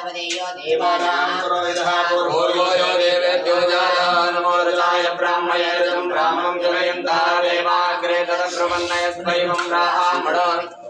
जातपदेयो देवानां देवानां पुरोहितः पूर्वो यो देवेभ्यो जातः नमो रुचाय ब्राह्मयजं ब्राह्मं जनयन्तः देवाग्रे तदब्रह्मण्यस्वैवं ब्राह्मणो विद्याद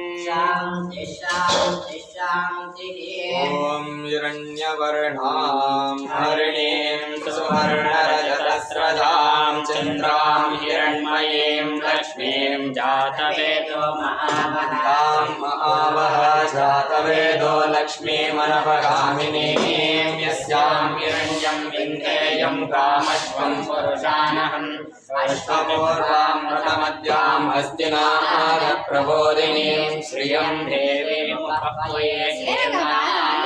शान्ति शान्ति शान्तिः। ॐ हिरण्यवर्णां हरिणीं सुवर्णरजतस्रजां चन्द्रां हिरण्मयीं लक्ष्मीं जातवेदो महावतां महावः जातवेदो लक्ष्मीमनपगामिनीं यस्यां हिरण्यं శ్రేయం కామశ్వం పురుషాణహం అశ్వపూర్వామృతమద్యాం హస్తినాద ప్రబోధిని శ్రియం దేవీ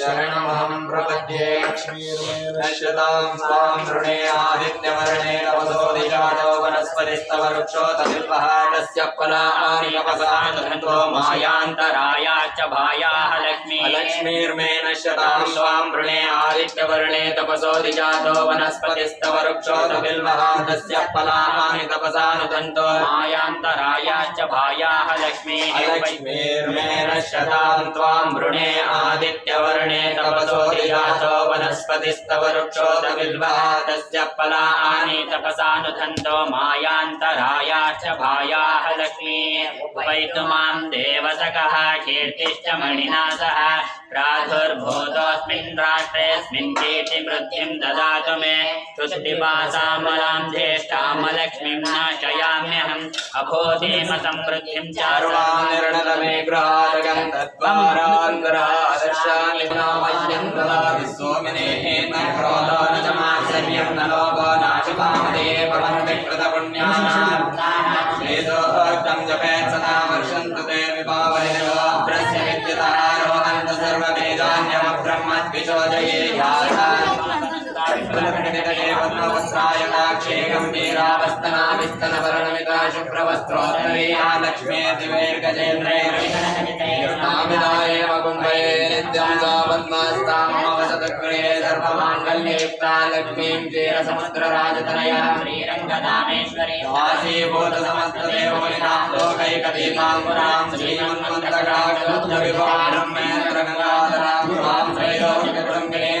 शरणमहं प्रपद्ये नश्यतां स्वां वृणे आदित्यवर्णे तपसोदिजातो वनस्पतिस्तव वृक्षो तदिल्पः तस्य फलानि तपसानन्तो मायान्तराया च भायाः लक्ष्मी लक्ष्मीर्मे नश्यतां स्वां वृणे आदित्यवर्णे तपसोदिजातो वनस्पतिस्तव वृक्षो तदिल्पः तस्य फलानि तपसानुदन्तो मायान्तराया च भायाः लक्ष्मी लक्ष्मीर्मे नश्यतां त्वां वृणे आदित्यवर्णे अरण्ये तपसोरियातो वनस्पतिस्तव वृक्षोदबिल्वादस्य फलानि तपसानुधन्तो च भायाः लक्ष्मीपयितु माम् देवसकः कीर्तिश्च मणिना सह प्रादुर्भूतोऽस्मिन् राष्ट्रेऽस्मिन् कीर्तिवृद्धिम् ददातु मे। तुष्टिपासामलाम् ज्येष्ठामलक्ष्मीम् नाशयाम्यहम्। अभोधीम समृद्धिम् चारुणानिर्णतमे गृहादगम् तत्त्वमरान्तरादर्शानि तद्वारान्तरादर्शामि नामह्यं ददाति सोमिनेः न क्रोधो न च मात्सर्यं न लोभो नाशुकामदे भवन्ति कृतपुण्यानाम् वेदोक्तं जपेत् सदा पद्मवस्त्राय दाक्षे गम्भीरावस्तनाभिस्तनवर्णमिता शुभ्रवस्त्रोत्तरीया लक्ष्मे दिवैर्गजेन्द्रैर्नामिदायेव कुम्भये नित्यं सा पद्मास्तामवसतगृहे सर्वमाङ्गल्ययुक्ता लक्ष्मीं चेरसमुद्रराजतनया श्रीरङ्गदामेश्वरी वासीभूतसमस्तदेवमुनिनां लोकैकदीपां पुरां श्रीमन्मन्दकाक्षलब्धविभारम्येन्द्रगङ्गाधरां स्वां त्रैलोक्यकुटुम्बिनीं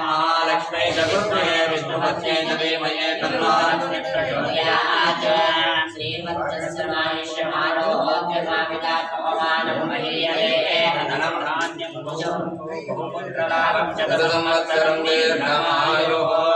महालक्ष्मी चतुर्भुजे विष्णुपत्ये च धीमहे तन्नो लक्ष्मी प्रचोदयात् शतसंवत्सरं दीर्घमायुः गमनस्तापारशन्तु लिङ्ग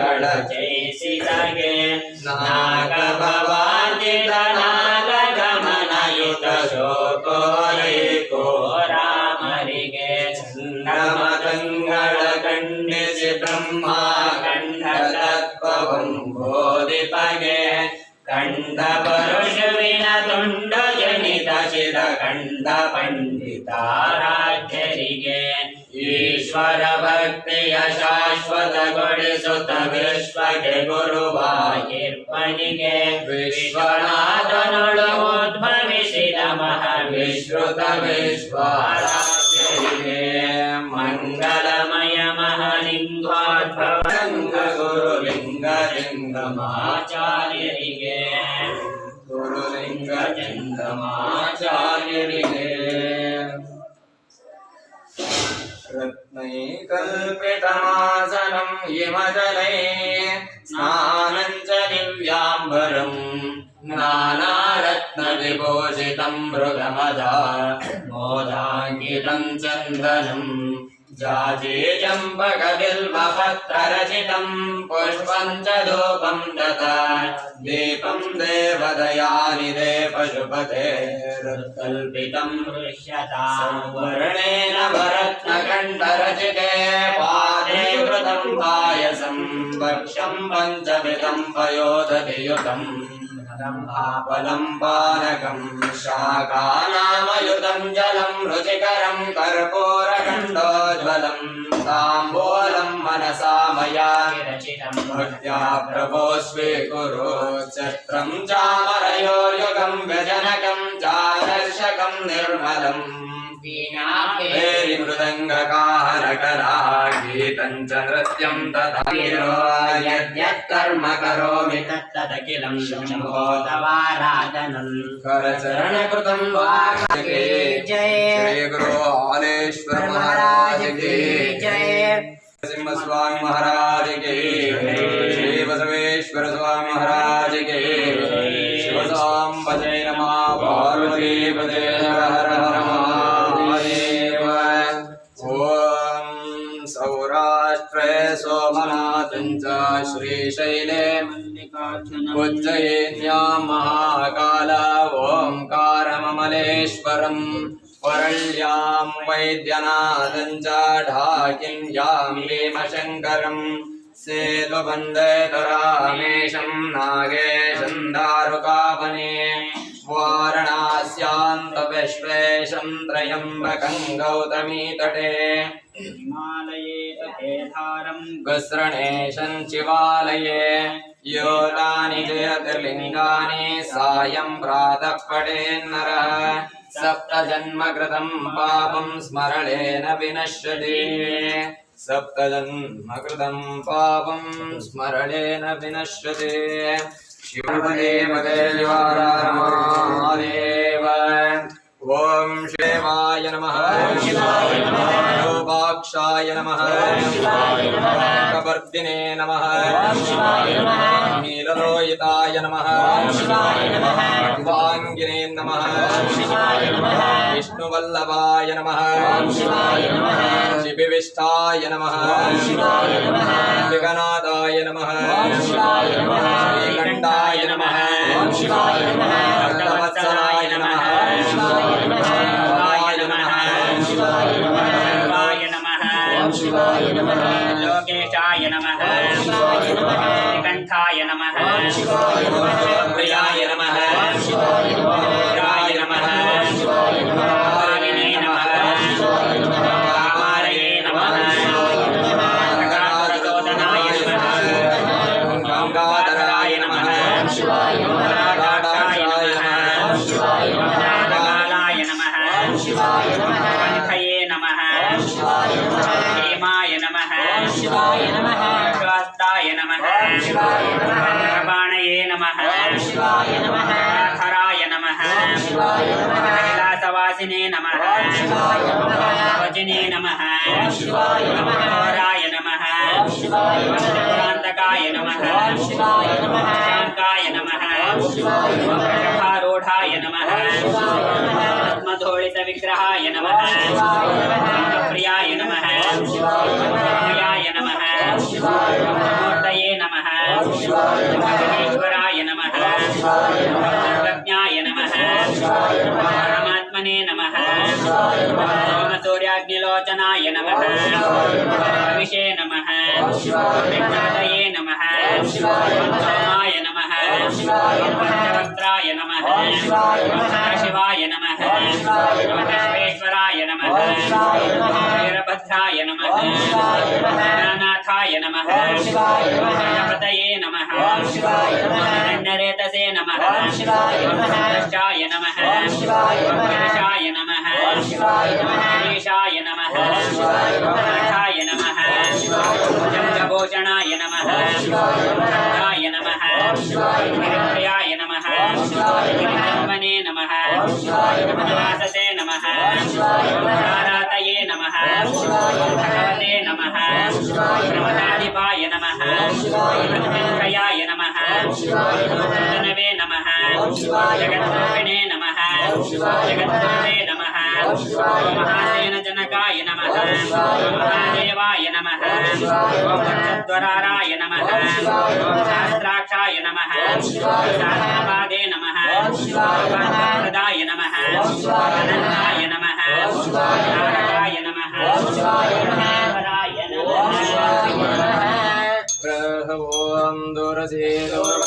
ಗಳ ಜಯಿಸಿದಾಗೆ ನಾಗಭವಾದಿದ ನಾಗ ಗಮನಯುತ ಶೋಕೋರಿ ಕೋ ರಾಮರಿಗೆ ನಮಗಂಗಳ ಖಂಡಿಸಿ ಬ್ರಹ್ಮ ಕಂಡ ತತ್ವಂ ಬೋಧಿಪಗೆ ಕಂಡ ಪರುಷವಿನ ತುಂಡ ಜನಿತ ಶಿದ ಕಂಡ ಪಂಡಿತಾರಾಧ್ಯರಿಗೆ ಈಶ್ವರ ಭಕ್ತಿಯ ಶಾಶ್ವತಗೊಳಿಸುತ್ತ ವಿಶ್ವಕ್ಕೆ ಗುರುವಾಗಿರ್ಪಣಿಗೆ. ವಿಶ್ವನಾಥನೊಳು ಉದ್ಭವಿಸಿದ ಮಹಾವಿಶ್ರುತ ವಿಶ್ವರಾಜ್ಯರಿಗೆ ಮಂಗಲಮಯ ಮಹಾಲಿಂಗೋದ್ಭವ ಗುರುಲಿಂಗ ಲಿಂಗಮಾಚಾರ್ಯರಿಗೆ ಗುರುಲಿಂಗ ಲಿಂಗಮಾಚಾರ್ಯರಿಗೆ रत्नैकल्पितमासनं हिमजलै स्नानं च दिव्याम्बरम् नानारत्नविभूषितं मृगमदा मोदाङ्कितं चन्दनम् जाजीजम्बकबिल्बपत्ररचितम् पुष्पम् च धूपम् दत दीपम् देवदयानिदे पशुपते कल्पितम् दृश्यताम् वर्णेन भरत्नकण्ठरचिते पादे कृतम् पायसम् वक्षम् पञ्चमिदम् पयोदधियुतम् ఆపలంబారకం శాఖానామయుతం జలం రుచికరం కర్పూరఖండోజ్వలం తాంబూలం మనసా మయా విరచితం భక్త్యా ప్రభో స్వీకురు చత్రం చామరయోర్యుగం వ్యజనకం చాదర్శకం నిర్మలం निर्मलम् वीणाभेरि मृदङ्गकारकला गीतं च नृत्यं तथा यद्यत् कर्म करोमि तत्तदखिलं शम्भो तवाराधनम् करचरणकृतं वा जय श्री गुरु हालेश्वर महाराज की जय सिंह स्वामी महाराज के श्री बसवेश्वर स्वामी महाराज श्रीशैले उज्जयिन्यां महाकाल ओङ्कारममलेश्वरम् वरल्यां वैद्यनाथं च ढाकिन्यां भीमशङ्करम् सेतुबन्धेतरामेशं नागेशं दारुकावने वारणास्यान्तविश्वेशं त्र्यम्बकं गौतमीतटे। हिमालये तथेधारम् गसृणेशं शिवालये योगानि जयतिर्लिङ्गानि सायं प्रातः पठेन्नरः सप्तजन्मकृतं पापं स्मरणेन विनश्यति सप्तजन्मकृतं पापं स्मरणेन विनश्यति शिवदेव देवारामादेव ॐ शिवाय नमः ఓంకాక్షాయ నమ. ప్రవర్ధినే నమ. నీలలోయితాయ నమ. వాంగినే నమ. విష్ణువల్లభాయ నమ. శిభివిష్టాయ నమ. జగన్నాథాయ నమ. శ్రీకంఠాయ నమ. शिवाय नमः लोकेशाय नमः शिवाय नमः कंठाय नमः शिवाय नमः प्रियाय नमः शिवाय नमः रुद्राय नमः कैलासवासिने नमः वचने नमः घोराय नमः शान्तकाय नमः शाङ्काय नमः प्रभारूढाय नमः नमः प्रियाय नमः प्रियाय नमः मूर्तये नमः नमः పరమాత్మనే నమ. సోమసూర్యాగ్నిలోచనాయ నమః. విషే నమ. విఘ్నాదయే నమః. సోమాయ నమః. పంచవక్త్రాయ నమః. శివాయ నమ. वीरभद्राय नमः वीरभद्राय नमः नाथाय नमः गणपतये नमः नरेतसे नमः श्राय नमः गणेशाय नमः गणेशाय नमः नाथाय नमः चन्द्रभूषणाय नमः चन्द्राय नमः गिरिप्रियाय नमः गिरिनन्दने नमः मनराससे నమః నమ. భగవతే నమః. ప్రమదాధిపాయ నమః. ప్రయాయ నమః. ధనవే నమః. జగద్రూపిణే నమః. జగద్గురువే నమః. మహాసేన జనకాయ నమః. మహాదేవాయ నమః. చత్వరారాయ నమః. శాస్త్రాక్షాయ నమ. శాస్త్రపాదే నమః. ప్రదాయ నమః. అనంతాయ నమః. నారదాయ నమః. ఈశ్వరాయ నమః. ఓం దూరసే ఓం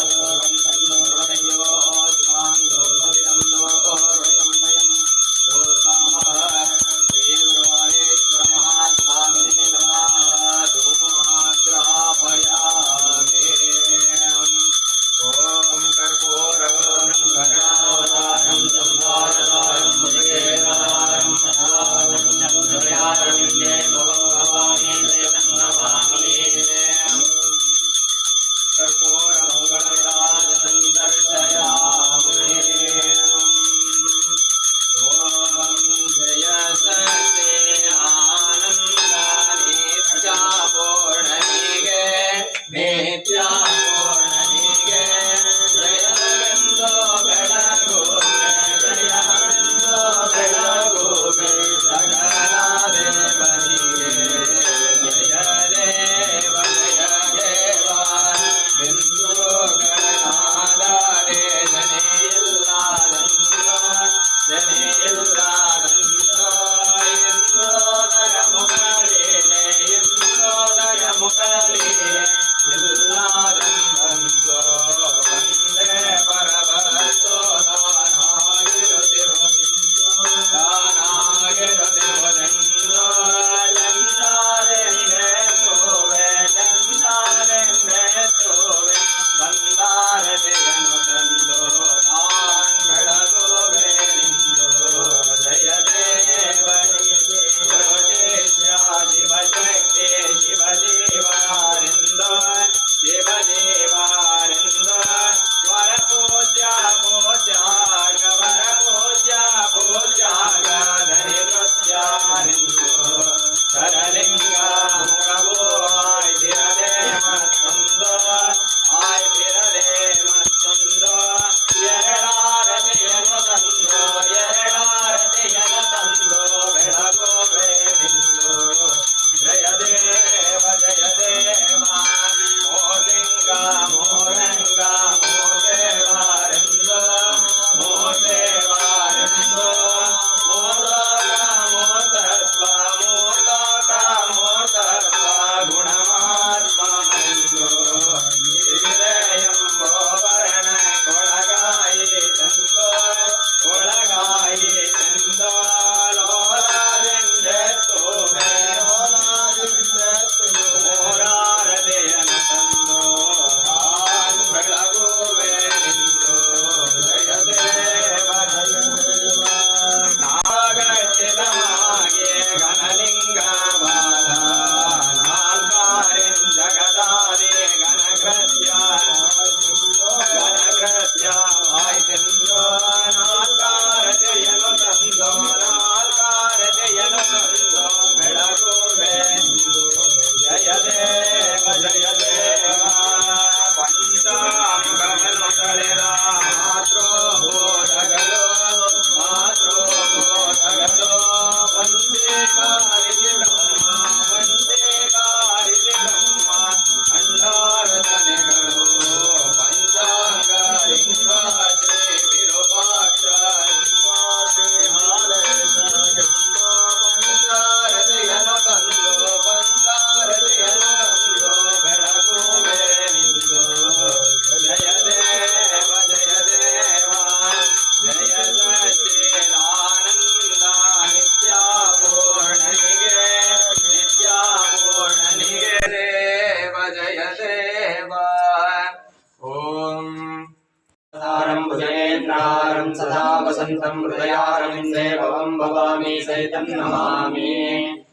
भवामि सहितं नमामि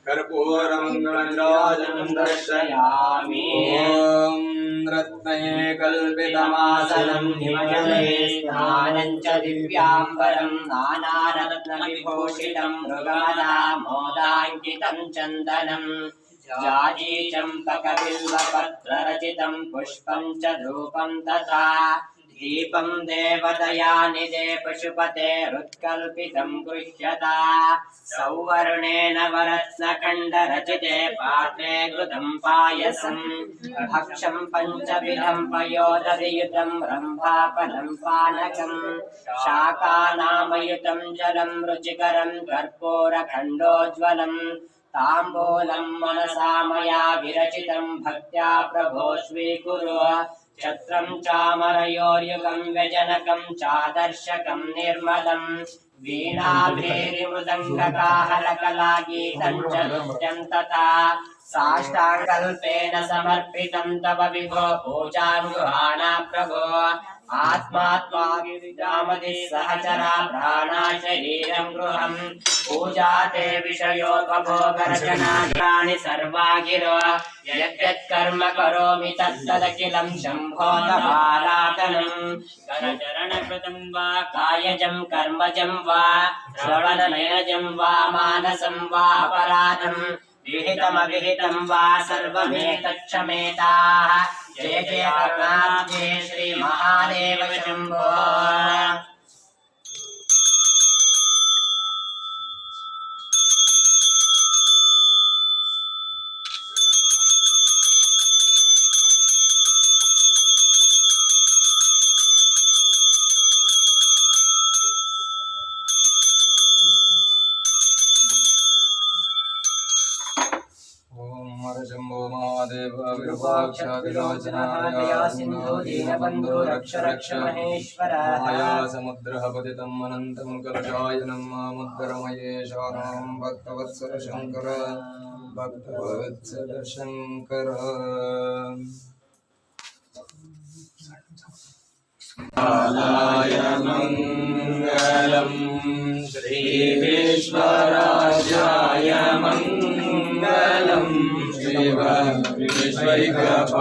कर्पूरमङ्गलराजनं दर्शयामि ॐ रत्नये कल्पितमासनं हिमजले स्नानं च दिव्याम्बरं नानारत्नविभूषितं मृगादामोदाङ्कितं चन्दनं जाजी चम्पकबिल्वपत्ररचितं पुष्पं च धूपं तथा दीपं देवदयानिदे पशुपतेरुत्कल्पितं गृह्यता सौवर्णेन वरत्नखण्डरचिते पात्रे घृतं पायसं भक्षं पञ्चविधं पयोदधियुतं रम्भाफलं पानकं शाकानामयुतं जलं रुचिकरं कर्पूरखण्डोज्ज्वलं ताम्बूलं मनसा मया विरचितं भक्त्या प्रभो स्वीकुरु छत्रं चामरयोर्युगं व्यजनकं चादर्शकं निर्मलं वीणाभेरिमृदङ्गकाहलकलागीतं च नृत्यं तथा साष्टाङ्गल्पेन समर्पितं तव विभो पूजां गृहाणा प्रभो आत्मा त्वागिरिजामदि सहचरा प्राणा शरीरं गृहं पूजा ते विषयोपभोगरचनाग्राणि सर्वा गिरो यद्यत्कर्म करोमि तत्तदखिलं शम्भो बालातनम् करचरणकृतं वा कायजं कर्मजं वा श्रवणनयनजं वा मानसं वा अपराधम् विहितमविहितं वा सर्वमेतच्छमेताः जय जय श्रीमहादेव शम्भो। ॐ हरशम्भो महादेव विरूपाक्ष विलोचनाय सिन्धु दीनबन्धो रक्ष रक्ष माया समुद्रः पतितम् अनन्तं कलशायनं मामुद्गरमये शानं भक्तवत्सल शङ्कर भक्तवत्सल शङ्कर कालाय मङ्गलं श्रीविश्वराजाय मङ्गलं शिव विश्वैकपालाय